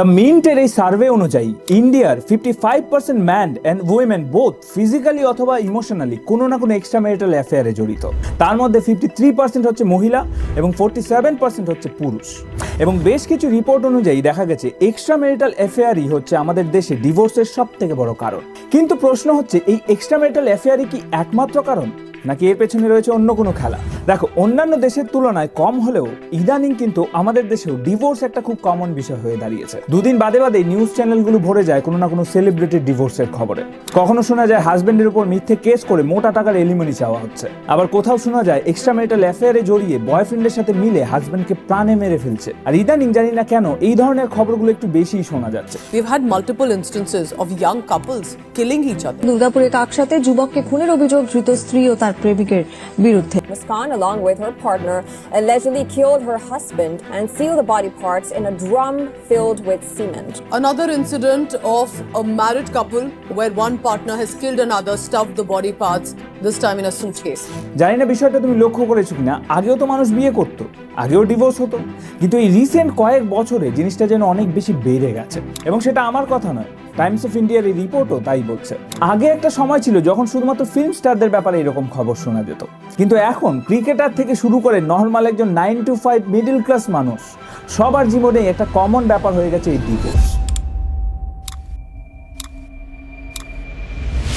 The মিন্টের এই survey অনুযায়ী ইন্ডিয়ার fifty five percent man and women both physically অথবা ইমোশনালি কোনো না কোনো এক্সট্রা ম্যারিটাল অ্যাফেয়ারে জড়িত। তার মধ্যে ফিফটি থ্রি পার্সেন্ট হচ্ছে মহিলা এবং ফোর্টি সেভেন পার্সেন্ট হচ্ছে পুরুষ। এবং বেশ কিছু রিপোর্ট অনুযায়ী দেখা গেছে এক্সট্রা ম্যারিটাল অ্যাফেয়ারই হচ্ছে আমাদের দেশে ডিভোর্সের সব থেকে বড় কারণ। কিন্তু প্রশ্ন হচ্ছে, এই এক্সট্রা ম্যারিটাল অ্যাফেয়ারই কি একমাত্র কারণ? নাকি এর পেছনে রয়েছে অন্য কোনো খেলা? দেখো অন্যান্য দেশের তুলনায় কম হলেও ইদানিং কিন্তু আমাদের দেশেও ডিভোর্স একটা খুব কমন বিষয় হয়ে দাঁড়িয়েছে। দুদিন বাদে বাদে নিউজ চ্যানেলগুলো ভরে যায় কোনো না কোনো সেলিব্রিটির ডিভোর্সের খবরে। কখনো শোনা যায় হাজবেন্ডের উপর মিথ্যে কেস করে মোটা টাকার এলিমনি চাওয়া হচ্ছে। আবার কোথাও শোনা যায় এক্সট্রা ম্যারিটাল অ্যাফেয়ারে জড়িয়ে বয়ফ্রেন্ডের সাথে মিলে হাজবেন্ডকে প্রাণে মেরে ফেলছে। আর ইদানিং জানি না কেন এই ধরনের খবরগুলো একটু বেশিই শোনা যাচ্ছে। We've had multiple instances of young couples killing each other. দুর্গাপুরের কাকসাতে যুবককে খুনের অভিযোগ ধৃত স্ত্রী ও তার প্রেমিকের বিরুদ্ধে Muskan, along with her partner, allegedly killed her husband and sealed the body parts in a drum filled with cement. Another incident of a married couple where one partner has killed another, stuffed the body parts, this time in a suitcase. জানি না বিষয়টা তুমি লক্ষ্য করেছ কিনা আগেও তো মানুষ বিয়ে করতো আগেও ডিভোর্স হতো কিন্তু এই রিসেন্ট কয়েক বছরে জিনিসটা যেন অনেক বেশি বেড়ে গেছে এবং সেটা আমার কথা নয় টাইমস অফ ইন্ডিয়ার এই রিপোর্টও তাই বলছে। আগে একটা সময় ছিল যখন শুধুমাত্র ফিল্ম স্টারদের ব্যাপারে এরকম খবর শোনা যেত। কিন্তু এখন ক্রিকেটার থেকে শুরু করে নর্মাল একজন nine to five middle class মানুষ, সবার জীবনে একটা কমন ব্যাপার হয়ে গেছে এই ডিভোর্স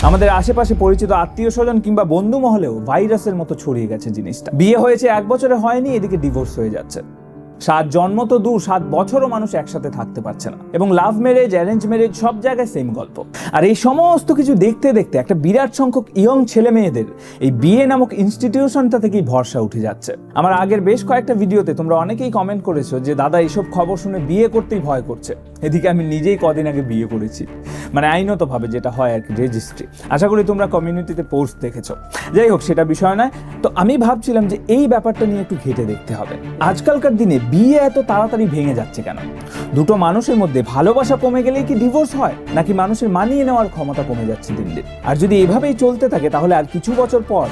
আমাদের আশেপাশে পরিচিত আত্মীয় স্বজন কিংবা বন্ধু মহলেও ভাইরাসের মতো ছড়িয়ে গেছে জিনিসটা। বিয়ে হয়েছে এক বছরে হয়নি, এদিকে ডিভোর্স হয়ে যাচ্ছে। সাত জন্ম তো দু, সাত বছরও মানুষ একসাথে থাকতে পারছে না। এবং লাভ ম্যারেজ অ্যারেঞ্জ ম্যারেজ সব জায়গায় সেম গল্প। আর এই সমস্ত কিছু দেখতে দেখতে একটা বিরাট সংখ্যক ইয়ং ছেলে মেয়েদের এই বিয়ে নামক ইনস্টিটিউশনটা থেকেই ভরসা উঠে যাচ্ছে। আমার আগের বেশ কয়েকটা ভিডিওতে তোমরা অনেকেই কমেন্ট করেছ যে, দাদা এইসব খবর শুনে বিয়ে করতেই ভয় করছে। এদিকে আমি নিজেই কদিন আগে বিয়ে করেছি। মানে আইনতভাবে যেটা হয় আর কি রেজিস্ট্রি আশা করি তোমরা কমিউনিটিতে পোস্ট দেখেছ। যাই হোক, সেটা বিষয় নয়। তো আমি ভাবছিলাম যে, এই ব্যাপারটা নিয়ে একটু ঘেটে দেখতে হবে। আজকালকার দিনে বিয়ে এত তাড়াতাড়ি ভেঙে যাচ্ছে কেন? দুটো মানুষের মধ্যে ভালোবাসা কমে গেলে কি ডিভোর্স হয়? নাকি মানুষের মানিয়ে নেওয়ার ক্ষমতা কমে যাচ্ছে দিন দিন? আর যদি এভাবেই চলতে থাকে, তাহলে আর কিছু বছর পর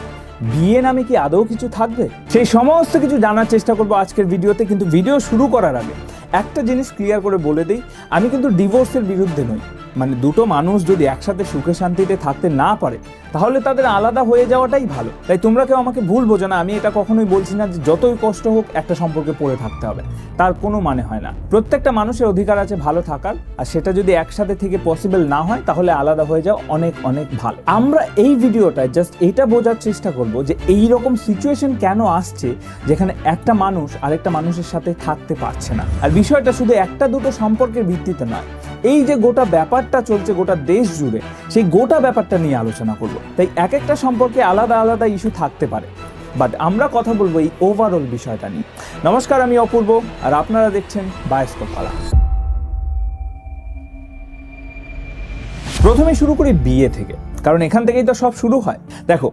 বিয়ে নামে কি আদৌ কিছু থাকবে? সেই সমস্ত কিছু জানার চেষ্টা করব আজকের ভিডিওতে, কিন্তু ভিডিও শুরু করার আগে একটা জিনিস ক্লিয়ার করে বলে দিই, আমি কিন্তু ডিভোর্সের বিরুদ্ধে নই। মানে দুটো মানুষ যদি একসাথে সুখে শান্তিতে থাকতে না পারে, তাহলে তাদের আলাদা হয়ে যাওয়াটাই ভালো। তাই তোমরা কেউ আমাকে ভুল বোঝো না, আমি এটা কখনোই বলছি না যে যতই কষ্ট হোক একটা সম্পর্কে পড়ে থাকতে হবে। তার কোনো মানে হয় না। প্রত্যেকটা মানুষের অধিকার আছে ভালো থাকার, আর সেটা যদি একসাথে থেকে পসিবল না হয়, তাহলে আলাদা হয়ে যাওয়া অনেক অনেক ভালো। আমরা এই ভিডিওটায় জাস্ট এটা বোঝার চেষ্টা করব যে এই রকম সিচুয়েশন কেন আসছে যেখানে একটা মানুষ আরেকটা মানুষের সাথে থাকতে পারছে না। আর বিষয়টা শুধু একটা দুটো সম্পর্কের ভিত্তিতে নয়। এই যে গোটা ব্যাপারটা চলছে গোটা দেশ জুড়ে, সেই গোটা ব্যাপারটা নিয়ে আলোচনা করব। তাই এক একটা সম্পর্কে আলাদা আলাদা ইস্যু থাকতে পারে। বাট আমরা কথা বলব এই ওভারঅল বিষয়টা নিয়ে। নমস্কার, আমি অপূর্ব, আর আপনারা দেখছেন বায়স্কোপ পালা প্রথমে শুরু করি বিয়ে থেকে, কারণ এখান থেকেই তো সব শুরু হয়। দেখো,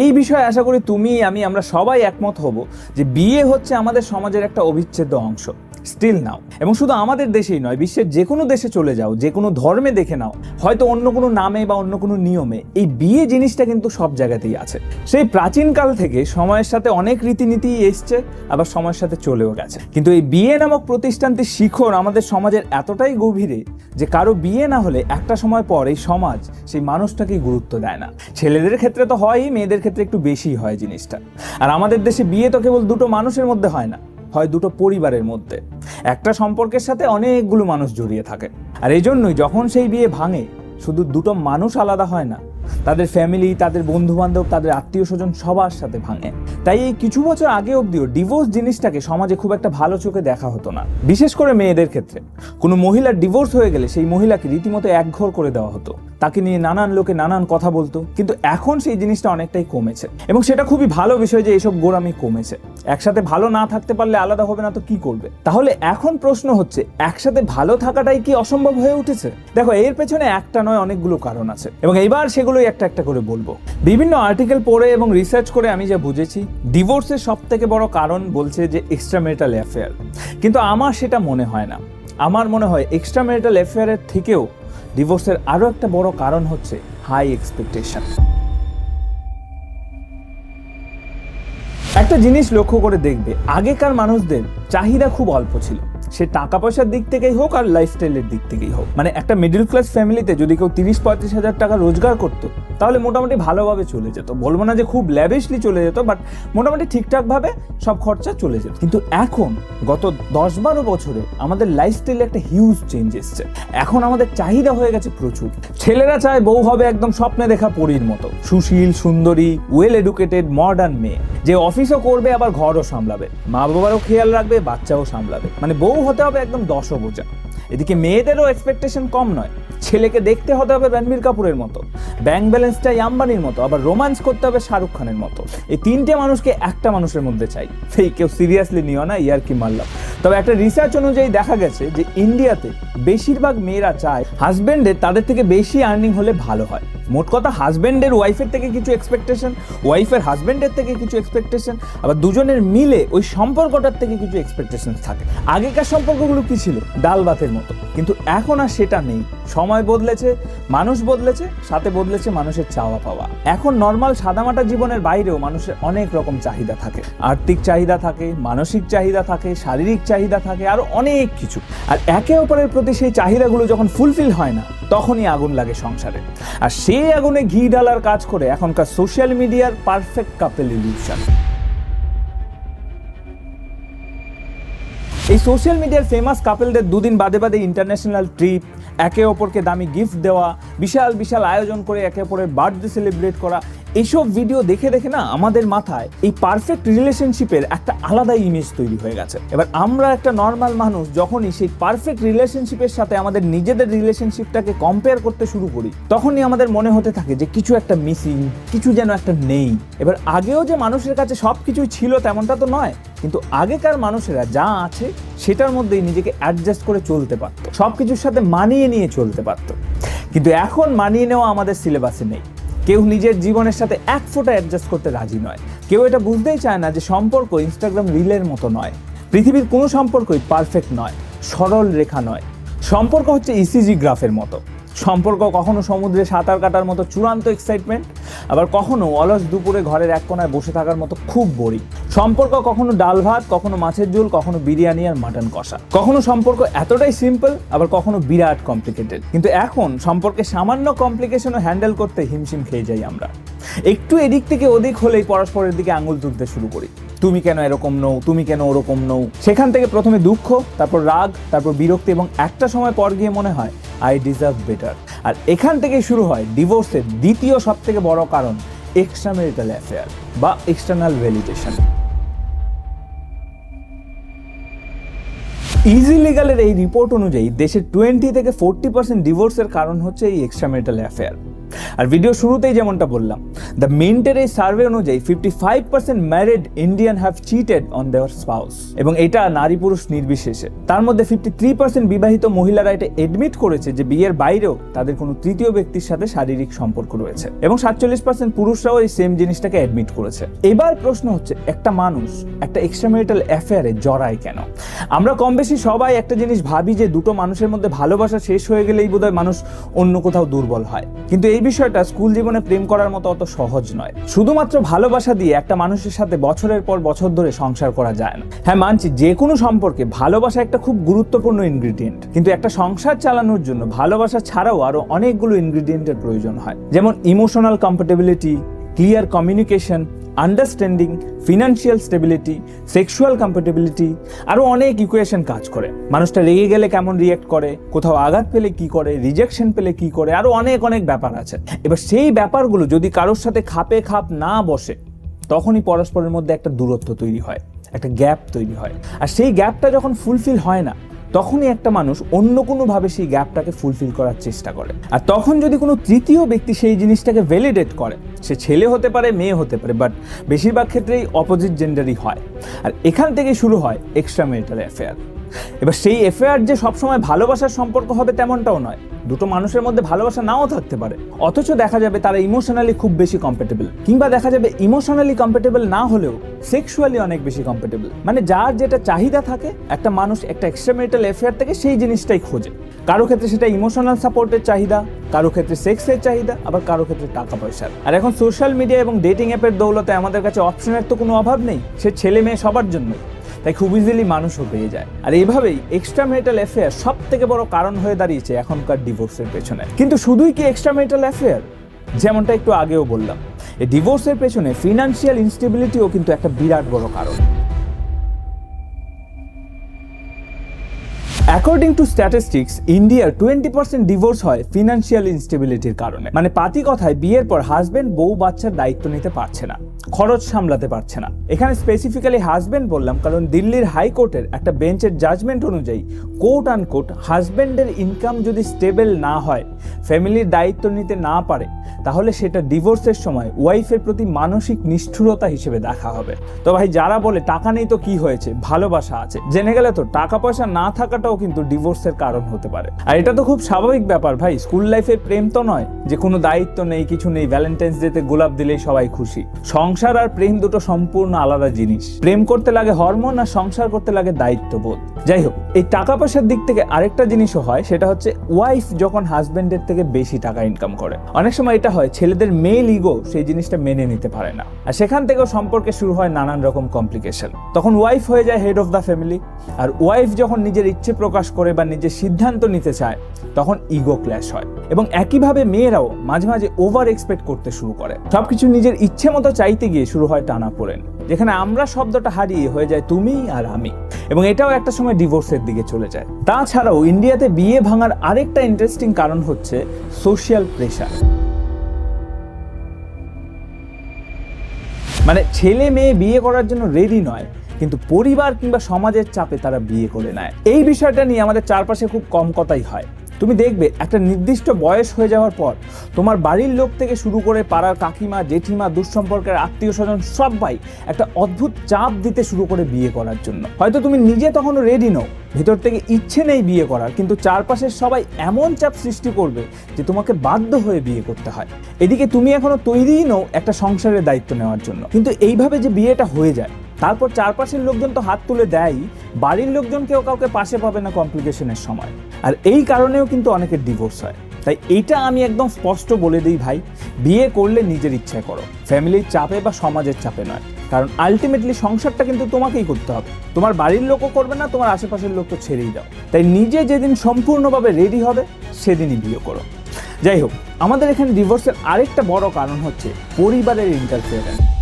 এই বিষয়ে আশা করি তুমি, আমি, আমরা সবাই একমত হব যে বিয়ে হচ্ছে আমাদের সমাজের একটা অবিচ্ছেদ্য অংশ। স্টিল নাও এবং শুধু আমাদের দেশেই নয়, বিশ্বের যে কোনো দেশে চলে যাও যে কোনো ধর্মে দেখে নাও, হয়তো অন্য কোনো নামে বা অন্য কোনো নিয়মে, এই বিয়ে জিনিসটা কিন্তু সব জায়গাতেই আছে। সেই প্রাচীনকাল থেকে সময়ের সাথে অনেক রীতিনীতি এসছে, আবার সময়ের সাথে চলেও গেছে। কিন্তু এই বিয়ে নামক প্রতিষ্ঠানটির শিখর আমাদের সমাজের এতটাই গভীরে যে কারও বিয়ে না হলে একটা সময় পর এই সমাজ সেই মানুষটাকেই গুরুত্ব দেয় না। ছেলেদের ক্ষেত্রে তো হয়ই, মেয়েদের ক্ষেত্রে একটু বেশি হয় জিনিসটা। আর আমাদের দেশে বিয়ে তো কেবল দুটো মানুষের মধ্যে হয় না। হয় দুটো পরিবারের মধ্যে। একটা সম্পর্কের সাথে অনেকগুলো মানুষ জড়িয়ে থাকে। আর এই জন্যই যখন সেই বিয়ে ভাঙে, শুধু দুটো মানুষ আলাদা হয় না তাদের ফ্যামিলি তাদের বন্ধু বান্ধব তাদের আত্মীয় স্বজন সবার সাথে ভাঙে। তাই এই কিছু বছর আগে অবধিও ডিভোর্স জিনিসটাকে সমাজে খুব একটা ভালো চোখে দেখা হতো না। বিশেষ করে মেয়েদের ক্ষেত্রে। কোনো মহিলার ডিভোর্স হয়ে গেলে সেই মহিলাকে রীতিমতো একঘর করে দেওয়া হতো। তাকে নিয়ে নানান লোকে নানান কথা বলতো। কিন্তু এখন সেই জিনিসটা অনেকটাই কমেছে। এবং সেটা খুবই ভালো বিষয় যে এইসব গোড়ামি কমেছে। একসাথে ভালো না থাকতে পারলে আলাদা হবে না তো কি করবে? তাহলে এখন প্রশ্ন হচ্ছে, একসাথে ভালো থাকাটাই কি অসম্ভব হয়ে উঠেছে? দেখো, এর পেছনে একটা নয়, অনেকগুলো কারণ আছে। এবং এইবার সেগুলোই একটা একটা করে বলব। বিভিন্ন আর্টিকেল পড়ে এবং রিসার্চ করে আমি যা বুঝেছি ডিভোর্সের সব থেকে বড় কারণ বলছে যে এক্সট্রা মেরিটাল অ্যাফেয়ার কিন্তু আমার সেটা মনে হয় না। আমার মনে হয় এক্সট্রা মেরিটাল অ্যাফেয়ারের থেকেও ডিভোর্সের আরও একটা বড় কারণ হচ্ছে হাই এক্সপেকটেশন একটা জিনিস লক্ষ্য করে দেখবে, আগেকার মানুষদের চাহিদা খুব অল্প ছিল। সে টাকা পয়সার দিক থেকেই হোক আর লাইফস্টাইলের দিক থেকেই হোক। মানে একটা মিডল ক্লাস ফ্যামিলিতে যদি কেউ তিরিশ, পঁয়ত্রিশ হাজার টাকা রোজগার করতো, তাহলে মোটামুটি ভালোভাবে চলে যেত। বলব না যে খুব ল্যাভিশলি চলে যেত বাট মোটামুটি ঠিকঠাকভাবে সব খরচা চলে যেত। কিন্তু এখন, গত দশ বারো বছরে আমাদের লাইফস্টাইলে একটা হিউজ চেঞ্জ এসছে। এখন আমাদের চাহিদা হয়ে গেছে প্রচুর। ছেলেরা চায় বউ হবে একদম স্বপ্নে দেখা পরীর মতো। সুশীল, সুন্দরী ওয়েল এডুকেটেড মডার্ন মেয়ে। যে অফিসও করবে, আবার ঘরও সামলাবে। মা বাবারও খেয়াল রাখবে, বাচ্চাও সামলাবে। মানে বউ হতে হবে একদম দশ বোঝা এদিকে মেয়েদেরও এক্সপেকটেশন কম নয়, ছেলেকে দেখতে হতে হবে রণবীর কাপুরের মতো। ব্যাংক ব্যালেন্সটাই আম্বানির মতো, আবার রোমান্স করতে হবে শাহরুখ খানের মতো। এই তিনটে মানুষকে একটা মানুষের মধ্যে চাই। সেই কেউ সিরিয়াসলি নিও না, ইয়ার কি মারলাম। তবে একটা রিসার্চ অনুযায়ী দেখা গেছে যে ইন্ডিয়াতে বেশিরভাগ মেয়েরা চায় হাজবেন্ডের তাদের থেকে বেশি আর্নিং হলে ভালো হয়। মোট কথা হাজবেন্ডের ওয়াইফের থেকে কিছু এক্সপেকটেশন ওয়াইফের হাজবেন্ডের থেকে কিছু এক্সপেকটেশন আবার দুজনের মিলে ওই সম্পর্কটার থেকে কিছু এক্সপেকটেশন থাকে। আগেকার সম্পর্কগুলো কি ছিল? ডাল ভাতের মতো। কিন্তু এখন আর সেটা নেই। সময় বদলেছে, মানুষ বদলেছে, সাথে বদলেছে মানুষের চাওয়া পাওয়া। এখন নর্মাল সাদামাটা জীবনের বাইরেও মানুষের অনেক রকম চাহিদা থাকে। আর্থিক চাহিদা থাকে, মানসিক চাহিদা থাকে, শারীরিক চাহিদা থাকে, আরও অনেক কিছু। আর একে অপরের প্রতি সেই চাহিদাগুলো যখন ফুলফিল হয় না, তখনই আগুন লাগে সংসারে। আর সেই আগুনে ঘি ডালার কাজ করে এখনকার সোশ্যাল মিডিয়ার পারফেক্ট কাপেল ইলিউশন এই সোশ্যাল মিডিয়ার ফেমাস কাপেলদের দুদিন বাদে বাদে ইন্টারন্যাশনাল ট্রিপ একে অপরকে দামি গিফট দেওয়া, বিশাল বিশাল আয়োজন করে একে অপরের বার্থডে সেলিব্রেট করা এইসব ভিডিও দেখে দেখে না আমাদের মাথায় এই পারফেক্ট রিলেশনশিপের একটা আলাদা ইমেজ তৈরি হয়ে গেছে। এবার আমরা একটা নর্মাল মানুষ যখনই সেই পারফেক্ট রিলেশনশিপের সাথে আমাদের নিজেদের রিলেশনশিপটাকে কম্পেয়ার করতে শুরু করি, তখনই আমাদের মনে হতে থাকে যে কিছু একটা মিসিং কিছু যেন একটা নেই। এবার আগেও যে মানুষের কাছে সব কিছুই ছিল তেমনটা তো নয়, কিন্তু আগেকার মানুষেরা যা আছে সেটার মধ্যেই নিজেকে অ্যাডজাস্ট করে চলতে পারতো। সব কিছুর সাথে মানিয়ে নিয়ে চলতে পারতো। কিন্তু এখন মানিয়ে নেওয়া আমাদের সিলেবাসে নেই। কেউ নিজের জীবনের সাথে এক ফোটা অ্যাডজাস্ট করতে রাজি নয়। কেউ এটা বুঝতেই চায় না যে সম্পর্ক ইনস্টাগ্রাম রিলের মতো নয়। পৃথিবীর কোনো সম্পর্কই পারফেক্ট নয়, সরল রেখা নয়। সম্পর্ক হচ্ছে ইসিজি গ্রাফের মতো। সম্পর্ক কখনো সমুদ্রে সাঁতার কাটার মতো চূড়ান্ত এক্সাইটমেন্ট আবার কখনো অলস দুপুরে ঘরের এক কোনায় বসে থাকার মতো খুব বড়ি সম্পর্ক কখনো ডাল ভাত, কখনো মাছের ঝোল, কখনো বিরিয়ানি আর মাটন কষা। কখনো সম্পর্ক এতটাই সিম্পল আবার কখনো বিরাট কমপ্লিকেটেড কিন্তু এখন সম্পর্কে সামান্য কমপ্লিকেশনও হ্যান্ডেল করতে হিমশিম খেয়ে যাই আমরা। একটু এদিক থেকে ওদিক হলেই পরস্পরের দিকে আঙুল তুলতে শুরু করি। তুমি কেন এরকম নও? তুমি কেন ওরকম নও? সেখান থেকে প্রথমে দুঃখ, তারপর রাগ, তারপর বিরক্তি এবং একটা সময় পর গিয়ে মনে হয় আই ডিজার্ভ বেটার আর এখান থেকে শুরু হয় ডিভোর্সের দ্বিতীয় সব থেকে বড় কারণ এক্সট্রা মেরিটাল অ্যাফেয়ার বা এক্সটার্নাল ভ্যালিডেশন ইজি লিগালের এই রিপোর্ট অনুযায়ী দেশের টোয়েন্টি থেকে ফোর্টি পার্সেন্ট ডিভোর্সের কারণ হচ্ছে এই এক্সট্রা মেরিটাল অ্যাফেয়ার আর ভিডিও শুরুতেই যেমনটা বললাম দ্য মিন্টের এই সার্ভে অনুযায়ী fifty five percent married Indian have cheated on their spouse এবং এটা নারী পুরুষ নির্বিশেষে। তার মধ্যে ফিফটি থ্রি পার্সেন্ট বিবাহিত মহিলারা এটা এডমিট করেছে যে বিয়ের বাইরেও তাদের কোনো তৃতীয় ব্যক্তির সাথে শারীরিক সম্পর্ক রয়েছে, এবং সাতচল্লিশ পার্সেন্ট পুরুষরাও এই সেম জিনিসটাকে অ্যাডমিট করেছে। এবার প্রশ্ন হচ্ছে, একটা মানুষ একটা এক্সট্রামেরিটাল অ্যাফেয়ারে জড়ায় কেন? আমরা কম বেশি সবাই একটা জিনিস ভাবি যে দুটো মানুষের মধ্যে ভালোবাসা শেষ হয়ে গেলেই বোধহয় মানুষ অন্য কোথাও দুর্বল হয়। কিন্তু এই বিষয়টা স্কুল জীবনে প্রেম করার মতো অত সহজ নয়। শুধুমাত্র ভালোবাসা দিয়ে একটা মানুষের সাথে বছরের পর বছর ধরে সংসার করা যায় না। হ্যাঁ মানছি যে কোনো সম্পর্কে ভালোবাসা একটা খুব গুরুত্বপূর্ণ ইনগ্রিডিয়েন্ট কিন্তু একটা সংসার চালানোর জন্য ভালোবাসা ছাড়াও আরও অনেকগুলো ইনগ্রিডিয়েন্টের প্রয়োজন হয়। যেমন emotional comfortability clear communication understanding financial stability sexual compatibility আরও অনেক ইকুয়েশন কাজ করে। মানুষটা রেগে গেলে কেমন রিয়েক্ট করে, কোথাও আঘাত পেলে কি করে রিজেকশন পেলে কি করে আরও অনেক অনেক ব্যাপার আছে। এবার সেই ব্যাপারগুলো যদি কারোর সাথে খাপে খাপ না বসে, তখনই পরস্পরের মধ্যে একটা দূরত্ব তৈরি হয়, একটা গ্যাপ তৈরি হয়। আর সেই গ্যাপটা যখন ফুলফিল হয় না তখনই একটা মানুষ অন্য কোনোভাবে সেই গ্যাপটাকে ফুলফিল করার চেষ্টা করে। আর তখন যদি কোনো তৃতীয় ব্যক্তি সেই জিনিসটাকে ভ্যালিডেট করে, সে ছেলে হতে পারে, মেয়ে হতে পারে বাট বেশিরভাগ ক্ষেত্রেই অপোজিট জেন্ডারই হয়। আর এখান থেকে শুরু হয় এক্সট্রা মেরিটাল অ্যাফেয়ার এবার সেই অ্যাফেয়ার যে সবসময় ভালোবাসার সম্পর্ক হবে তেমনটাও নয়। দুটো মানুষের মধ্যে ভালোবাসা নাও থাকতে পারে। অথচ দেখা যাবে তারা ইমোশনালি খুব বেশি কম্পেটেবল কিংবা দেখা যাবে ইমোশনালি কম্পেটেবল না হলেও সেক্সুয়ালি অনেক বেশি কম্পেটেবল মানে যার যেটা চাহিদা থাকে, একটা মানুষ একটা এক্সট্রামেরিটাল অ্যাফেয়ার থেকে সেই জিনিসটাই খোঁজে। কারও ক্ষেত্রে সেটা ইমোশনাল সাপোর্টের চাহিদা, কারও ক্ষেত্রে সেক্সের চাহিদা, আবার কারও ক্ষেত্রে টাকা পয়সার। আর এখন সোশ্যাল মিডিয়া এবং ডেটিং অ্যাপের দৌলতে আমাদের কাছে অপশনের তো কোনো অভাব নেই। সে ছেলে মেয়ে সবার জন্য তাই খুব ইজিলি মানুষও পেয়ে যায়। আর এভাবেই এক্সট্রা মেটাল অ্যাফেয়ার সব থেকে বড় কারণ হয়ে দাঁড়িয়েছে এখনকার ডিভোর্সের পেছনে। কিন্তু শুধুই কি এক্সট্রা মেরিটাল অ্যাফেয়ার যেমনটা একটু আগেও বললাম। এই ডিভোর্সের পেছনে ফিনান্সিয়াল ইনস্টেবিলিটিও কিন্তু একটা বিরাট বড় কারণ। অ্যাকর্ডিং টু স্ট্যাটিস্টিক্স ইন্ডিয়ার টোয়েন্টি পার্সেন্ট ডিভোর্স হয় ফিনান্সিয়াল ইনস্টেবিলিটির কারণে। মানে পাতি কথায়, বিয়ের পর হাজবেন্ড বউ বাচ্চার দায়িত্ব নিতে পারছে না, খরচ সামলাতে পারছে না। এখানে স্পেসিফিক্যালি হাজবেন্ড বললাম, কারণ দিল্লির হাইকোর্টের একটা বেঞ্চের জাজমেন্ট অনুযায়ী কোর্ট আন কোর্ট হাজবেন্ডের ইনকাম যদি স্টেবল না হয় ফ্যামিলির দায়িত্ব নিতে না পারে, তাহলে সেটা ডিভোর্সের সময় ওয়াইফের প্রতি মানসিক নিষ্ঠুরতা হিসেবে দেখা হবে। তো ভাই, যারা বলে, টাকা নেই তো কি হয়েছে? ভালোবাসা আছে। জেনে গেলে তো টাকা পয়সা না থাকাটাও কিন্তু ডিভোর্সের কারণ হতে পারে। আর এটা তো খুব স্বাভাবিক ব্যাপার ভাই স্কুল লাইফের প্রেম তো নয়, যে কোনো দায়িত্ব নেই, কিছু নেই ভ্যালেন্টাইন্স ডেতে গোলাপ দিলেই সবাই খুশি। সংসার আর প্রেম দুটো সম্পূর্ণ আলাদা জিনিস। প্রেম করতে লাগে হরমোন আর সংসার করতে লাগে দায়িত্ববোধ। যাই হোক এই টাকা পয়সার দিক থেকে আরেকটা জিনিসও হয়, সেটা হচ্ছে ওয়াইফ যখন হাজবেন্ডের থেকে বেশি টাকা ইনকাম করে। অনেক সময় এটা হয়, ছেলেদের মেল ইগো সেই জিনিসটা মেনে নিতে পারে না। আর সেখান থেকেও সম্পর্কে শুরু হয় নানান রকম কমপ্লিকেশন তখন ওয়াইফ হয়ে যায় হেড অফ দ্য ফ্যামিলি আর ওয়াইফ যখন নিজের ইচ্ছে প্রকাশ করে বা নিজের সিদ্ধান্ত নিতে চায়, তখন ইগো ক্ল্যাশ হয়। এবং একইভাবে মেয়েরাও মাঝে মাঝে ওভার এক্সপেক্ট করতে শুরু করে। সবকিছু নিজের ইচ্ছে মতো চাইতে গিয়ে শুরু হয় টানা পড়েন যেখানে আমরা শব্দটা হারিয়ে হয়ে যায় তুমি আর আমি। এবং এটাও একটা সময় ডিভোর্সের দিকে চলে যায়। তাছাড়াও ইন্ডিয়াতে বিয়ে ভাঙার আরেকটা ইন্টারেস্টিং কারণ হচ্ছে সোশ্যাল প্রেশার মানে ছেলে মেয়ে বিয়ে করার জন্য রেডি নয়, কিন্তু পরিবার কিংবা সমাজের চাপে তারা বিয়ে করে নেয়। এই বিষয়টা নিয়ে আমাদের চারপাশে খুব কম কথাই হয়। তুমি দেখবে একটা নির্দিষ্ট বয়স হয়ে যাওয়ার পর তোমার বাড়ির লোক থেকে শুরু করে পাড়ার কাকিমা, জেঠিমা, দুঃসম্পর্কের আত্মীয় স্বজন সবাই একটা অদ্ভুত চাপ দিতে শুরু করে বিয়ে করার জন্য। হয়তো তুমি নিজে তখনও রেডি নও। ভেতর থেকে ইচ্ছে নেই বিয়ে করার, কিন্তু চারপাশের সবাই এমন চাপ সৃষ্টি করবে যে তোমাকে বাধ্য হয়ে বিয়ে করতে হয়। এদিকে তুমি এখনও তৈরিই নও একটা সংসারের দায়িত্ব নেওয়ার জন্য। কিন্তু এইভাবে যে বিয়েটা হয়ে যায় তারপর চারপাশের লোকজন তো হাত তুলে দেয় বাড়ির লোকজন কেউ কাউকে পাশে পাবে না কমপ্লিকেশনের সময়। আর এই কারণেও কিন্তু অনেকের ডিভোর্স হয়। তাই এইটা আমি একদম স্পষ্ট বলে দিই ভাই, বিয়ে করলে নিজের ইচ্ছায় করো। ফ্যামিলির চাপে বা সমাজের চাপে নয়। কারণ আলটিমেটলি সংসারটা কিন্তু তোমাকেই করতে হবে। তোমার বাড়ির লোকও করবে না, তোমার আশেপাশের লোক তো ছেড়েই দাও। তাই নিজে যেদিন সম্পূর্ণভাবে রেডি হবে, সেদিনই বিয়ে করো। যাই হোক, আমাদের এখানে ডিভোর্সের আরেকটা বড় কারণ হচ্ছে পরিবারের ইন্টারফিয়ারেন্স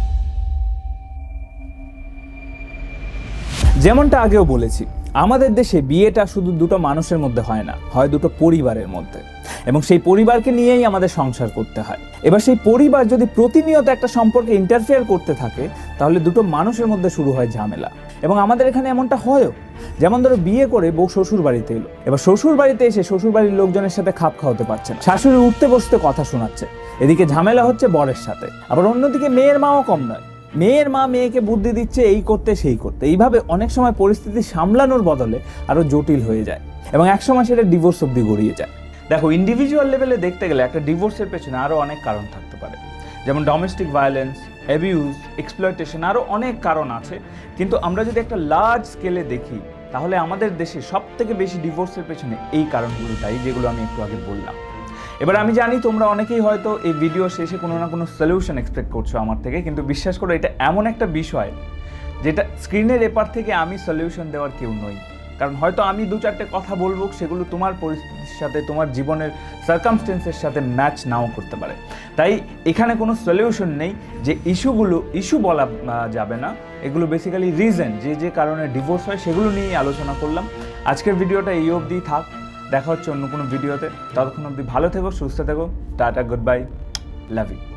যেমনটা আগেও বলেছি, আমাদের দেশে বিয়েটা শুধু দুটো মানুষের মধ্যে হয় না, হয় দুটো পরিবারের মধ্যে। এবং সেই পরিবারকে নিয়েই আমাদের সংসার করতে হয়। এবার সেই পরিবার যদি প্রতিনিয়ত একটা সম্পর্কে ইন্টারফেয়ার করতে থাকে, তাহলে দুটো মানুষের মধ্যে শুরু হয় ঝামেলা। এবং আমাদের এখানে এমনটা হয়ও। যেমন ধরো বিয়ে করে বউ শ্বশুর বাড়িতে এলো। এবার শ্বশুর বাড়িতে এসে শ্বশুর বাড়ির লোকজনের সাথে খাপ খাওয়াতে পারছে না। শাশুড়ি উঠতে বসতে কথা শোনাচ্ছে। এদিকে ঝামেলা হচ্ছে বরের সাথে। আবার অন্যদিকে মেয়ের মাও কম নয়। মেয়ের মা মেয়েকে বুদ্ধি দিচ্ছে, এই করতে, সেই করতে। এইভাবে অনেক সময় পরিস্থিতি সামলানোর বদলে আরও জটিল হয়ে যায় এবং একসময় সেটা ডিভোর্স অব্দি গড়িয়ে যায়। দেখো ইন্ডিভিজুয়াল লেভেলে দেখতে গেলে একটা ডিভোর্সের পেছনে আরও অনেক কারণ থাকতে পারে। যেমন ডোমেস্টিক ভায়োলেন্স অ্যাবিউজ এক্সপ্লয়টেশন আরও অনেক কারণ আছে। কিন্তু আমরা যদি একটা লার্জ স্কেলে দেখি, তাহলে আমাদের দেশে সব থেকে বেশি ডিভোর্সের পেছনে এই কারণগুলো দায়ী, যেগুলো আমি একটু আগে বললাম। এবার আমি জানি তোমরা অনেকেই হয়তো এই ভিডিও শেষে কোনো না কোনো সলিউশন এক্সপেক্ট করছ আমার থেকে, কিন্তু বিশ্বাস করো এটা এমন একটা বিষয় যেটা স্ক্রিনের এপার থেকে আমি সলিউশন দেওয়ার কেউ নই। কারণ হয়তো আমি দু চারটে কথা বলব, সেগুলো তোমার পরিস্থিতির সাথে, তোমার জীবনের সার্কামস্টেন্সের সাথে ম্যাচ নাও করতে পারে। তাই এখানে কোনো সলিউশন নেই যে ইস্যুগুলো, ইস্যু বলা যাবে না। এগুলো বেসিক্যালি রিজন যে যে কারণে ডিভোর্স হয়, সেগুলো নিয়েই আলোচনা করলাম। আজকের ভিডিওটা এই অবধি থাক। দেখা হচ্ছে অন্য কোনো ভিডিওতে। ততক্ষণ অবধি ভালো থেকো, সুস্থ থেকো, tata good bye love you